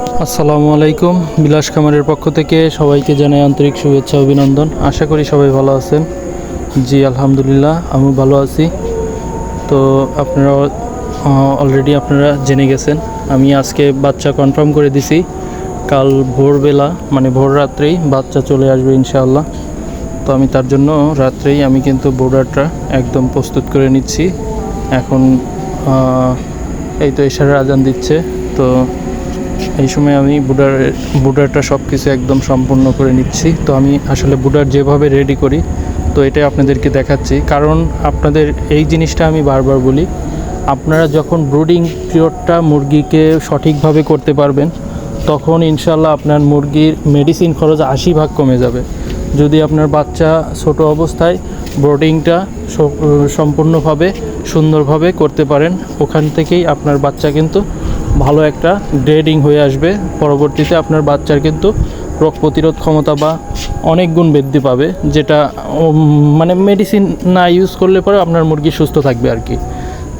আসসালামু আলাইকুম। বিলাস খামারের পক্ষ থেকে সবাইকে জানাই আন্তরিক শুভেচ্ছা, অভিনন্দন। আশা করি সবাই ভালো আছেন। জি, আলহামদুলিল্লাহ আমি ভালো আছি। তো আপনারা অলরেডি আপনারা জেনে গেছেন, আমি আজকে বাচ্চা কনফার্ম করে দিছি। কাল ভোরবেলা মানে ভোর রাত্রেই বাচ্চা চলে আসবে ইনশাআল্লাহ। তো আমি তার জন্য রাত্রেই আমি কিন্তু বোর্ডারটা একদম প্রস্তুত করে নিচ্ছি। এখন এই তো এশারের আজান দিচ্ছে। তো এই সময় আমি বুডার, বুডারটা সব কিছু একদম সম্পূর্ণ করে নিচ্ছি। তো আমি আসলে বুডার যেভাবে রেডি করি, তো এটাই আপনাদেরকে দেখাচ্ছি। কারণ আপনাদের এই জিনিসটা আমি বারবার বলি, আপনারা যখন ব্রুডিং পিরিয়ডটা মুরগিকে সঠিকভাবে করতে পারবেন, তখন ইনশাল্লাহ আপনার মুরগির মেডিসিন খরচ আশি ভাগ কমে যাবে। যদি আপনার বাচ্চা ছোট অবস্থায় ব্রোডিংটা সম্পূর্ণভাবে, সুন্দরভাবে করতে পারেন, ওখান থেকেই আপনার বাচ্চা কিন্তু ভালো একটা গ্রেডিং হয়ে আসবে। পরবর্তীতে আপনার বাচ্চার কিন্তু রোগ প্রতিরোধ ক্ষমতা বা অনেক গুণ বৃদ্ধি পাবে, যেটা মানে মেডিসিন না ইউজ করলে পরে আপনার মুরগি সুস্থ থাকবে আর কি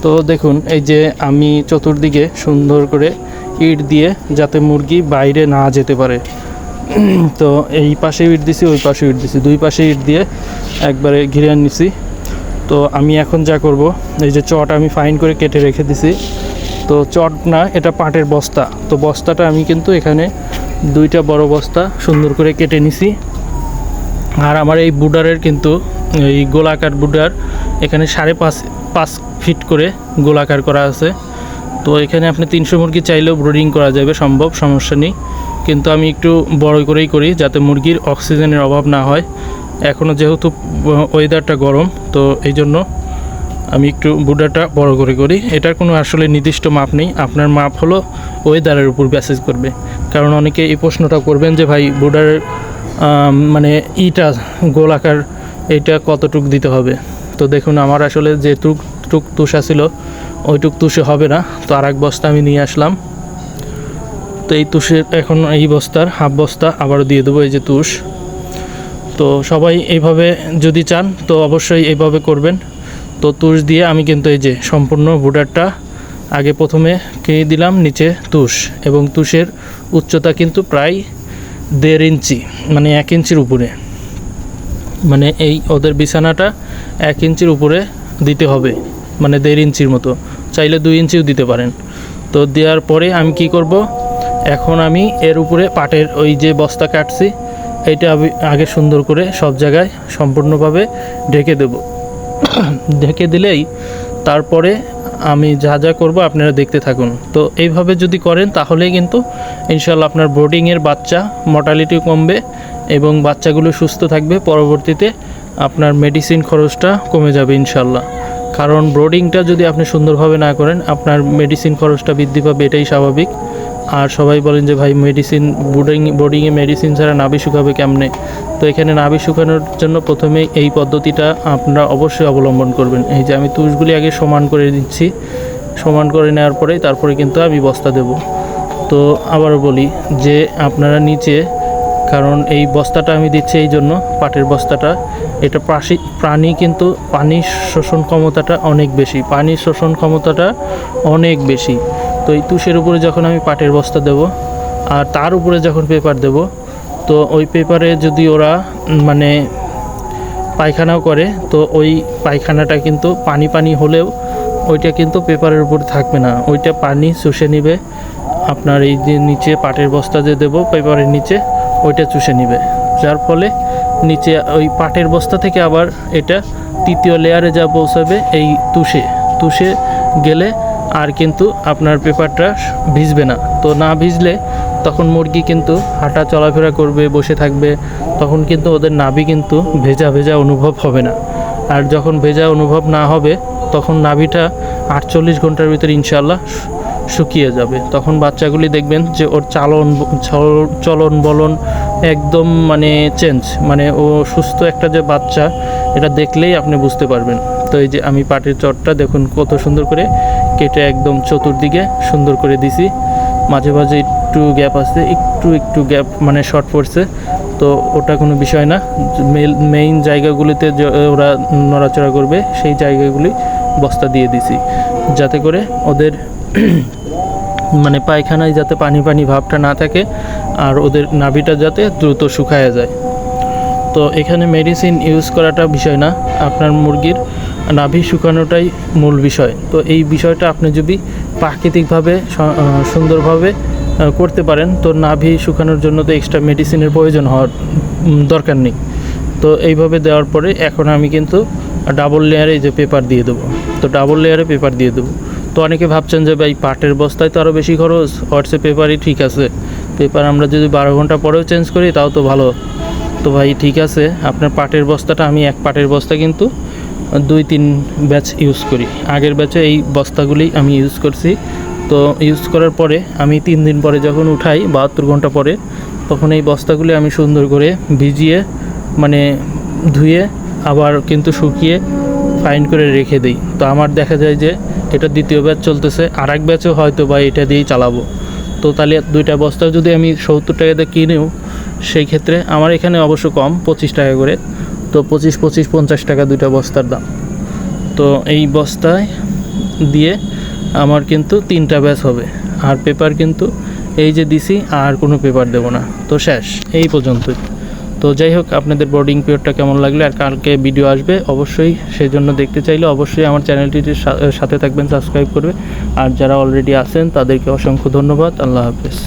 তো দেখুন, এই যে আমি চতুর্দিকে সুন্দর করে ইট দিয়ে যাতে মুরগি বাইরে না যেতে পারে। তো এই পাশে ইট দিছি, ওই পাশে ইট দিছি, দুই পাশে ইট দিয়ে একবারে ঘিরে নিছি। তো আমি এখন যা করব, এই যে চট আমি ফাইন করে কেটে রেখে দিছি। তো চট না, এটা পাটের বস্তা। তো বস্তাটা আমি কিন্তু এখানে দুইটা বড় বস্তা সুন্দর করে কেটে নিছি। আর আমার এই বুডারের কিন্তু, এই গোলাকার বুডার এখানে সাড়ে পাঁচ পাঁচ ফিট করে গোলাকার করা আছে। তো এখানে আপনি তিনশো মুরগি চাইলেও ব্রুডিং করা যাবে, সম্ভব, সমস্যা নেই। কিন্তু আমি একটু বড় করেই করি, যাতে মুরগির অক্সিজেনের অভাব না হয়। এখনও যেহেতু ওয়েদারটা গরম, তো এই জন্য আমি একটু বুডাটা বড় করে করি। এটার কোনো আসলে নির্দিষ্ট মাপ নেই। আপনার মাপ হলো ওয়েদারের উপর ব্যাসেজ করবে। কারণ অনেকে এই প্রশ্নটা করবেন যে ভাই বুডারের আম, মানে ইটা গোলাকার এটা কতটুক দিতে হবে? তো দেখুন আমার আসলে যে টুক টুক তুষা ছিল ওইটুক তুষে হবে না। তো আর এক বস্তা আমি নিয়ে আসলাম। তো এই তুষের এখন এই বস্তার হাফ বস্তা আবারও দিয়ে দেবো এই যে তুষ। তো সবাই এইভাবে যদি চান তো অবশ্যই এইভাবে করবেন। তো তুষ দিয়ে আমি কিন্তু এই যে সম্পূর্ণ বুডারটা আগে প্রথমে কে দিলাম, নিচে তুষ এবং তুষের উচ্চতা কিন্তু প্রায় দেড় ইঞ্চি মানে এক ইঞ্চির উপরে। মানে এই ওদের বিছানাটা এক ইঞ্চির উপরে দিতে হবে মানে দেড় ইঞ্চির মতো, চাইলে দুই ইঞ্চিও দিতে পারেন। তো দেওয়ার পরে আমি কি করব, এখন আমি এর উপরে পাটের ওই যে বস্তা কাটছি, এইটা আমি আগে সুন্দর করে সব জায়গায় সম্পূর্ণভাবে ঢেকে দেব। ঢেকে দিলেই তারপরে আমি যা যা করব আপনারা দেখতে থাকুন। তো এইভাবে যদি করেন তাহলেই কিন্তু ইনশাল্লাহ আপনার বোর্ডিংয়ের বাচ্চা মর্টালিটি কমবে এবং বাচ্চাগুলো সুস্থ থাকবে। পরবর্তীতে আপনার মেডিসিন খরচটা কমে যাবে ইনশাল্লাহ কারণ ব্রোডিংটা যদি আপনি সুন্দরভাবে না করেন, আপনার মেডিসিন খরচটা বৃদ্ধি পাবে, এটাই স্বাভাবিক। আর সবাই বলেন যে, ভাই মেডিসিন বোর্ডিং বোর্ডিংয়ে মেডিসিন ছাড়া নাভি শুকাবে কেমনে? তো এখানে নাভি শুকানোর জন্য প্রথমে এই পদ্ধতিটা আপনারা অবশ্যই অবলম্বন করবেন। এই যে, আমি তুষগুলি আগে সমান করে দিচ্ছি সমান করে নেওয়ার পরেই তারপরে কিন্তু আমি বস্তা দেব। তো আবার বলি যে, আপনারা নিচে, কারণ এই বস্তাটা আমি দিচ্ছি এই জন্য, পাটের বস্তাটা, এটা প্রাসি প্রাণী কিন্তু পানির শোষণ ক্ষমতাটা অনেক বেশি। পানির শোষণ ক্ষমতাটা অনেক বেশি। তো এই তুষের উপরে যখন আমি পাটের বস্তা দেব, আর তার উপরে যখন পেপার দেব, তো ওই পেপারে যদি ওরা মানে পায়খানাও করে, তো ওই পায়খানাটা কিন্তু পানি পানি হলেও ওইটা কিন্তু পেপারের উপর থাকবে না। ওইটা পানি শুষে নিবে, আপনার এই যে নিচে পাটের বস্তা যে দেবো, পেপারের নিচে ওইটা চুষে নিবে। যার ফলে নিচে ওই পাটের বস্তা থেকে আবার এটা তৃতীয় লেয়ারে যা পৌঁছাবে, এই তুষে। তুষে গেলে আর কিন্তু আপনার পেপারটা ভিজবে না। তো না ভিজলে তখন মুরগি কিন্তু হাঁটা চলাফেরা করবে, বসে থাকবে, তখন কিন্তু ওদের নাভি কিন্তু ভেজা ভেজা অনুভব হবে না। আর যখন ভেজা অনুভব না হবে, তখন নাভিটা আটচল্লিশ ঘণ্টার ভিতরে ইনশাল্লাহ শুকিয়ে যাবে। তখন বাচ্চাগুলি দেখবেন যে ওর চালন, চল- চলন বলন একদম মানে চেঞ্জ মানে ও সুস্থ একটা যে বাচ্চা, এটা দেখলেই আপনি বুঝতে পারবেন। তো এই যে আমি পাটের চটটা দেখুন কত সুন্দর করে কেটে একদম চতুর্দিকে সুন্দর করে দিছি। মাঝে মাঝে একটু গ্যাপ আছে, একটু একটু গ্যাপ মানে শর্ট পড়ছে, তো ওটা কোনো বিষয় না। মেইন জায়গাগুলিতে ওরা নড়াচড়া করবে, সেই জায়গাগুলি বস্তা দিয়ে দিছি। যাতে করে ওদের মানে পায়খানায় যাতে পানি পানি ভাবটা না থাকে, আর ওদের নাভিটা যাতে দ্রুত শুকায়া যায়। তো এখানে মেডিসিন ইউজ করাটা বিষয় না। আপনার মুরগির নাভি শুকানোটাই মূল বিষয়। তো এই বিষয়টা আপনি যদি প্রাকৃতিকভাবে সুন্দরভাবে করতে পারেন, তো নাভি শুকানোর জন্য তো এক্সট্রা মেডিসিনের প্রয়োজন হওয়ার দরকার নেই। তো এইভাবে দেওয়ার পরে এখন আমি কিন্তু ডাবল লেয়ারে যে পেপার দিয়ে দেবো। তো ডাবল লেয়ারে পেপার দিয়ে দেবো। তো অনেকে ভাবছেন যে ভাই, পাটের বস্তায় তো আরও বেশি খরচ হোয়াটসঅ্যাপ পেপারই ঠিক আছে। পেপার আমরা যদি বারো ঘণ্টা পরেও চেঞ্জ করি, তাও তো ভালো। তো ভাই, ঠিক আছে, আপনার পাটের বস্তাটা, আমি এক পাটের বস্তা কিন্তু দুই তিন ব্যাচ ইউজ করি। আগের ব্যাচে এই বস্তাগুলি আমি ইউজ করছি। তো ইউজ করার পরে আমি তিন দিন পরে যখন উঠাই, বাহাত্তর ঘণ্টা পরে, তখন এই বস্তাগুলি আমি সুন্দর করে ভিজিয়ে মানে ধুয়ে, আবার কিন্তু শুকিয়ে ফাইন করে রেখে দিই। তো আমার দেখা যায় যে এটা দ্বিতীয় ব্যাচ চলতেছে আর এক ব্যাচও হয়তো বা এটা দিয়েই চালাবো। তো তাহলে দুইটা বস্তা যদি আমি সত্তর টাকাতে কিনেও, সেই ক্ষেত্রে আমার এখানে অবশ্য কম, পঁচিশ টাকা করে। তো পঁচিশ পঁচিশ, পঞ্চাশ টাকা দুইটা বস্তার দাম। তো এই বস্তায় দিয়ে আমার কিন্তু তিনটা ব্যাচ হবে। আর পেপার কিন্তু এই যে দিছি, আর কোনো পেপার দেবো না। তো শেষ, এই পর্যন্তই। তো যাই হোক, আপনাদের বোর্ডিং পিরিয়ডটা কেমন লাগলে আর কালকে ভিডিও আসবে, অবশ্যই সেই জন্য দেখতে চাইলে অবশ্যই আমার চ্যানেলটির সাথে থাকবেন, সাবস্ক্রাইব করবে। আর যারা অলরেডি আছেন, তাদেরকে অসংখ্য ধন্যবাদ। আল্লাহ হাফেজ।